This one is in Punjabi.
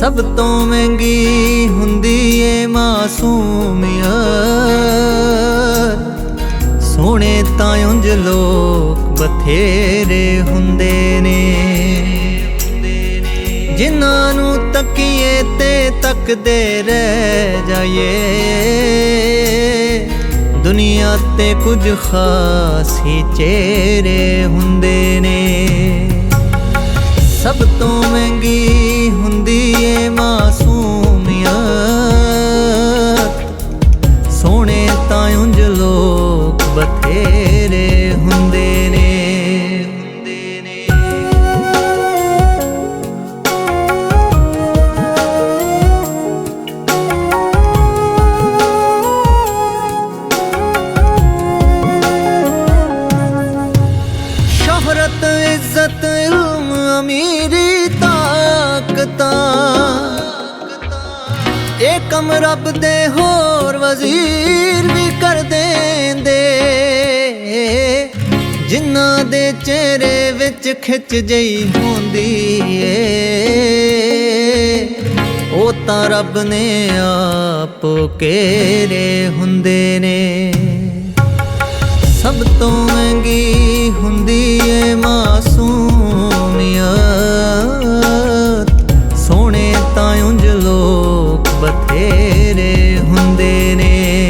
ਸਭ ਤੋਂ ਮਹਿੰਗੀ ਹੁੰਦੀ ਏ ਮਾਸੂਮੀਅਤ ਸੋਹਣੇ ਤਾਂ ਉਂਝ ਲੋਕ ਬਥੇਰੇ ਹੁੰਦੇ ਨੇ। ਜਿਨ੍ਹਾਂ ਨੂੰ ਤੱਕੀਏ ਤੇ ਤੱਕਦੇ ਰਹਿ ਜਾਈਏ। ਦੁਨੀਆ ਤੇ ਕੁਝ ਖਾਸ ਹੀ ਚਿਹਰੇ ਹੁੰਦੇ ਇੱਜ਼ਤ ਇਲਮ ਅਮੀਰੀ ਤਾਕਤਾਂ। ਇਹ ਕਮ ਰੱਬ ਦੇ ਹੋਰ ਵਜ਼ੀਰ ਵੀ ਕਰ ਦੇਂਦੇ। ਜਿਨ੍ਹਾਂ ਦੇ ਚਿਹਰੇ ਵਿੱਚ ਖਿੱਚ ਜਈ ਹੁੰਦੀ ਏ। ਉਹ ਤਾਂ ਰੱਬ ਨੇ ਆਪ ਘੇਰੇ ਹੁੰਦੇ ਨੇ। ਸਭ ਤੋਂ ਮਹਿੰਗੀ ਹੁੰਦੀ caer.